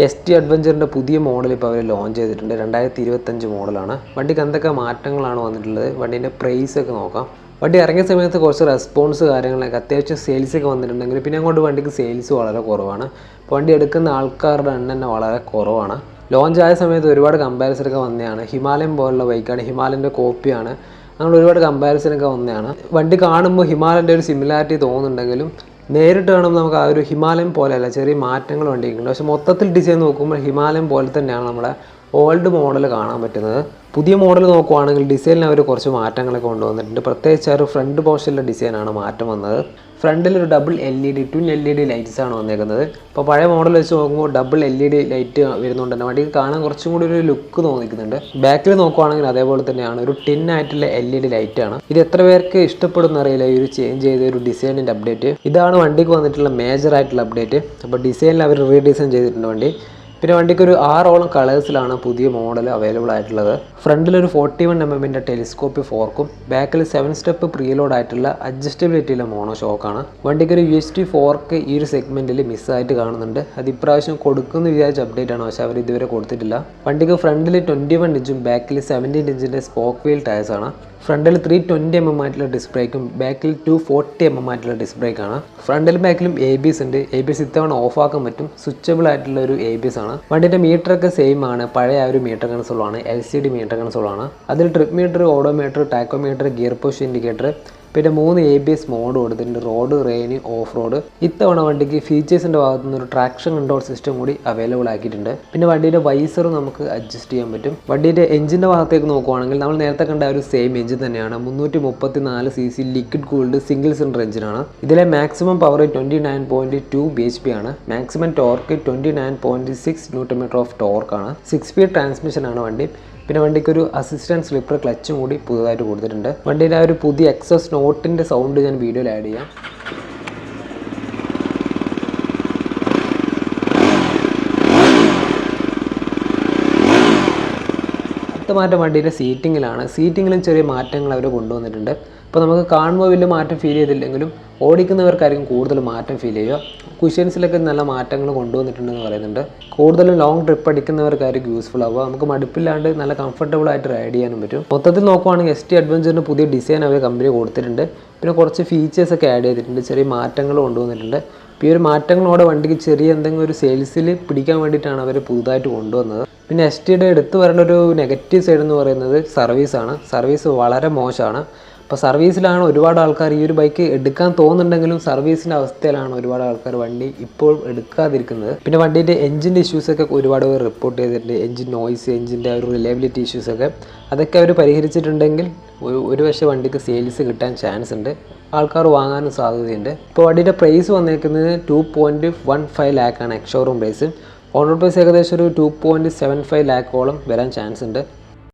S T അഡ്വഞ്ചറിന്റെ പുതിയ model ഇപ്പോൾ അവർ launch ചെയ്തിട്ടുണ്ട്. രണ്ടായിരത്തി ഇരുപത്തഞ്ച് മോഡലാണ് വണ്ടിക്ക് എന്തൊക്കെ മാറ്റങ്ങളാണ് വന്നിട്ടുള്ളത്? വണ്ടീന്റെ പ്രൈസ് ഒക്കെ നോക്കാം. വണ്ടി ഇറങ്ങിയ സമയത്ത് കുറച്ച് റെസ്പോൺസ് കാര്യങ്ങളൊക്കെ അത്യാവശ്യം സെയിൽസ് ഒക്കെ വന്നിട്ടുണ്ടെങ്കിൽ പിന്നെ അങ്ങോട്ട് വണ്ടിക്ക് സെയിൽസ് വളരെ കുറവാണ്. അപ്പോൾ വണ്ടി എടുക്കുന്ന ആൾക്കാരുടെ എണ്ണം തന്നെ വളരെ കുറവാണ്. ലോഞ്ച് ആയ സമയത്ത് ഒരുപാട് കമ്പാരിസൺ ഒക്കെ വന്നതാണ്. ഹിമാലയൻ പോലുള്ള ബൈക്കാണ് ഹിമാലയന്റെ കോപ്പിയാണ് അങ്ങനെ ഒരുപാട് കമ്പാരിസൺ ഒക്കെ വന്നതാണ്. വണ്ടി കാണുമ്പോൾ ഹിമാലയന്റെ ഒരു സിമിലാരിറ്റി തോന്നുന്നുണ്ടെങ്കിലും നേരിട്ട് കാണുമ്പോൾ നമുക്ക് ആ ഒരു ഹിമാലയം പോലെയല്ല ചെറിയ മാറ്റങ്ങൾ വണ്ടിക്കുണ്ട് പക്ഷെ മൊത്തത്തിൽ ഡിസൈൻ നോക്കുമ്പോൾ ഹിമാലയം പോലെ തന്നെയാണ് നമ്മുടെ ഓൾഡ് മോഡൽ കാണാൻ പറ്റുന്നത്. പുതിയ മോഡൽ നോക്കുവാണെങ്കിൽ ഡിസൈനിൽ അവർ കുറച്ച് മാറ്റങ്ങളൊക്കെ കൊണ്ടുവന്നിട്ടുണ്ട്. പ്രത്യേകിച്ച് ആ ഒരു ഫ്രണ്ട് പോർഷനിലെ ഡിസൈനാണ് മാറ്റം വന്നത്. ഫ്രണ്ടിൽ ഒരു double L E D twin L E D lights ആണ് വന്നേക്കുന്നത്. ഇപ്പോൾ പഴയ മോഡൽ വെച്ച് നോക്കുമ്പോൾ double L E D light വരുന്നുണ്ട്. തന്നെ വണ്ടിക്ക് കാണാൻ കുറച്ചും കൂടി ഒരു ലുക്ക് തോന്നിക്കുന്നുണ്ട്. ബാക്കിൽ നോക്കുവാണെങ്കിൽ അതേപോലെ തന്നെയാണ്. ഒരു ടിൻ ആയിട്ടുള്ള എൽ ഇ ഡി ലൈറ്റ് ആണ്. ഇത് എത്ര പേർക്ക് ഇഷ്ടപ്പെടുന്ന അറിയില്ല ഈ ഒരു ചേഞ്ച് ചെയ്ത ഒരു ഡിസൈനിന്റെ അപ്ഡേറ്റ് ഇതാണ് വണ്ടിക്ക് വന്നിട്ടുള്ള മേജർ ആയിട്ടുള്ള അപ്ഡേറ്റ് അപ്പോൾ ഡിസൈനിൽ അവർ റീഡിസൈൻ ചെയ്തിട്ടുണ്ട് വണ്ടി. പിന്നെ വണ്ടിക്ക് ഒരു ആറോളം കളേഴ്സിലാണ് പുതിയ മോഡൽ അവൈലബിൾ ആയിട്ടുള്ളത്. ഫ്രണ്ടിൽ ഒരു ഫോർട്ടി വൺ എം എമ്മിന്റെ ടെലിസ്കോപ്പ് ഫോർക്കും ബാക്കിൽ സെവൻ സ്റ്റെപ്പ് പ്രീലോഡ് ആയിട്ടുള്ള അഡ്ജസ്റ്റബിലിറ്റിയിലെ മോണോ ഷോക്കാണ് വണ്ടിക്ക് ഒരു യു എസ് ടി ഫോർക്ക് ഈ ഒരു സെഗ്മെന്റിൽ മിസ്സായിട്ട് കാണുന്നുണ്ട്. അത് ഇപ്രാവശ്യം കൊടുക്കുമെന്ന് വിചാരിച്ച അപ്ഡേറ്റ് ആണ് പക്ഷേ അവർ ഇതുവരെ കൊടുത്തിട്ടില്ല. വണ്ടിക്ക് ഫ്രണ്ടിൽ ട്വന്റി വൺ ഇഞ്ചും ബാക്കിൽ സെവന്റീൻ ഇഞ്ചിന്റെ സ്പോക്ക് വീൽ ടയർസ് ആണ്. ഫ്രണ്ടിൽ ത്രീ ട്വന്റി എം എം ആയിട്ടുള്ള ഡിസ്ബ്രേക്കും ബാക്കിൽ ടു ഫോർട്ടി എം എം ആയിട്ടുള്ള ഡിസ്ബ്രേക്കാണ് ഫ്രണ്ടിലും ബാക്കിലും എ ബി എസ് ഉണ്ട്. എ ബി എസ് ഇത്തവണ ഓഫ് ആക്കാൻ പറ്റും. സ്വിച്ചബിൾ ആയിട്ടുള്ള ഒരു എ ബി എസ് ആണ്. വണ്ടിന്റെ മീറ്ററൊക്കെ സെയിം ആണ്. പഴയ ആ ഒരു മീറ്റർ കൺസോളാണ് എൽ സി ഡി മീറ്റർ കൺസോളാണ് അതിൽ trip meter odometer tachometer gear post indicator പിന്നെ മൂന്ന് എ ബി എസ് മോഡ് കൊടുത്തിട്ടുണ്ട്. റോഡ് റെയിന് ഓഫ് റോഡ് ഇത്തവണ വണ്ടിക്ക് ഫീച്ചേഴ്സിന്റെ ഭാഗത്തു നിന്ന് ഒരു ട്രാക്ഷൻ കൺട്രോൾ സിസ്റ്റം കൂടി അവൈലബിൾ ആക്കിയിട്ടുണ്ട്. പിന്നെ വണ്ടിയുടെ വൈസർ നമുക്ക് അഡ്ജസ്റ്റ് ചെയ്യാൻ പറ്റും. വണ്ടിയുടെ എഞ്ചിന്റെ ഭാഗത്തേക്ക് നോക്കുവാണെങ്കിൽ നമ്മൾ നേരത്തെ കണ്ട ഒരു സെയിം എഞ്ചിൻ തന്നെയാണ്. മുന്നൂറ്റി മുപ്പത്തി നാല് C C liquid cooled single cylinder എഞ്ചിനാണ് ഇതിലെ maximum power twenty nine point two B H P ആണ് maximum torque twenty nine point six newton meter of ടോർക്കാണ് six speed ട്രാൻസ്മിഷനാണ് വണ്ടി. പിന്നെ വണ്ടിക്ക് ഒരു അസിസ്റ്റന്റ് സ്ലിപ്പർ ക്ലച്ചും കൂടി പുതുതായിട്ട് കൊടുത്തിട്ടുണ്ട്. വണ്ടിയുടെ ആ ഒരു പുതിയ എക്സസ് നോട്ടിന്റെ സൗണ്ട് ഞാൻ വീഡിയോയിൽ ആഡ് ചെയ്യാം. അടുത്ത മാറ്റം വണ്ടിയുടെ സീറ്റിങ്ങിലാണ് സീറ്റിങ്ങിലും ചെറിയ മാറ്റങ്ങൾ അവർ കൊണ്ടുവന്നിട്ടുണ്ട്. അപ്പോൾ നമുക്ക് കാണുമ്പോൾ വലിയ മാറ്റം ഫീൽ ചെയ്തില്ലെങ്കിലും ഓടിക്കുന്നവർക്കായിരിക്കും കൂടുതൽ മാറ്റം ഫീൽ ചെയ്യുക. കുഷ്യൻസിലൊക്കെ നല്ല മാറ്റങ്ങൾ കൊണ്ടുവന്നിട്ടുണ്ടെന്ന് പറയുന്നുണ്ട്. കൂടുതലും ലോങ് ട്രിപ്പ് അടിക്കുന്നവർക്കായിരിക്കും യൂസ്ഫുൾ ആവുക. നമുക്ക് മടുപ്പില്ലാണ്ട് നല്ല കംഫർട്ടബിൾ ആയിട്ട് റൈഡ് ചെയ്യാനും പറ്റും. മൊത്തത്തിൽ നോക്കുവാണെങ്കിൽ എസ് ടി അഡ്വഞ്ചറിന് പുതിയ ഡിസൈൻ അവർ കമ്പനി കൊടുത്തിട്ടുണ്ട്. പിന്നെ കുറച്ച് ഫീച്ചേഴ്സൊക്കെ ആഡ് ചെയ്തിട്ടുണ്ട്. ചെറിയ മാറ്റങ്ങൾ കൊണ്ടുവന്നിട്ടുണ്ട്. ഇപ്പോൾ ഈ ഒരു മാറ്റങ്ങളോടെ വണ്ടിക്ക് ചെറിയ എന്തെങ്കിലും ഒരു സെയിൽസിൽ പിടിക്കാൻ വേണ്ടിയിട്ടാണ് അവർ പുതുതായിട്ട് കൊണ്ടുവന്നത്. പിന്നെ എസ് ടിയുടെ എടുത്തു വരേണ്ട ഒരു നെഗറ്റീവ് സൈഡ് എന്ന് പറയുന്നത് സർവീസാണ് സർവീസ് വളരെ മോശമാണ്. അപ്പോൾ സർവീസിലാണ് ഒരുപാട് ആൾക്കാർ ഈ ഒരു ബൈക്ക് എടുക്കാൻ തോന്നുന്നുണ്ടെങ്കിലും സർവീസിന്റെ അവസ്ഥയിലാണ് ഒരുപാട് ആൾക്കാർ വണ്ടി ഇപ്പോൾ എടുക്കാതിരിക്കുന്നത്. പിന്നെ വണ്ടീന്റെ എഞ്ചിന്റെ ഇഷ്യൂസൊക്കെ ഒരുപാട് പേർ റിപ്പോർട്ട് ചെയ്തിട്ടുണ്ട്. എഞ്ചിൻ നോയ്സ് എഞ്ചിന്റെ ഒരു റിലയബിലിറ്റി ഇഷ്യൂസൊക്കെ അതൊക്കെ അവർ പരിഹരിച്ചിട്ടുണ്ടെങ്കിൽ ഒരു ഒരു പക്ഷേ വണ്ടിക്ക് സെയിൽസ് കിട്ടാൻ ചാൻസ് ഉണ്ട്. ആൾക്കാർ വാങ്ങാനും സാധ്യതയുണ്ട്. ഇപ്പോൾ വണ്ടിയുടെ പ്രൈസ് വന്നേക്കുന്നത് two point one five ലാക്കാണ് ex showroom price on road price ഏകദേശം ഒരു ടു പോയിന്റ് സെവൻ ഫൈവ് ലാക്കോളം വരാൻ ചാൻസ് ഉണ്ട്.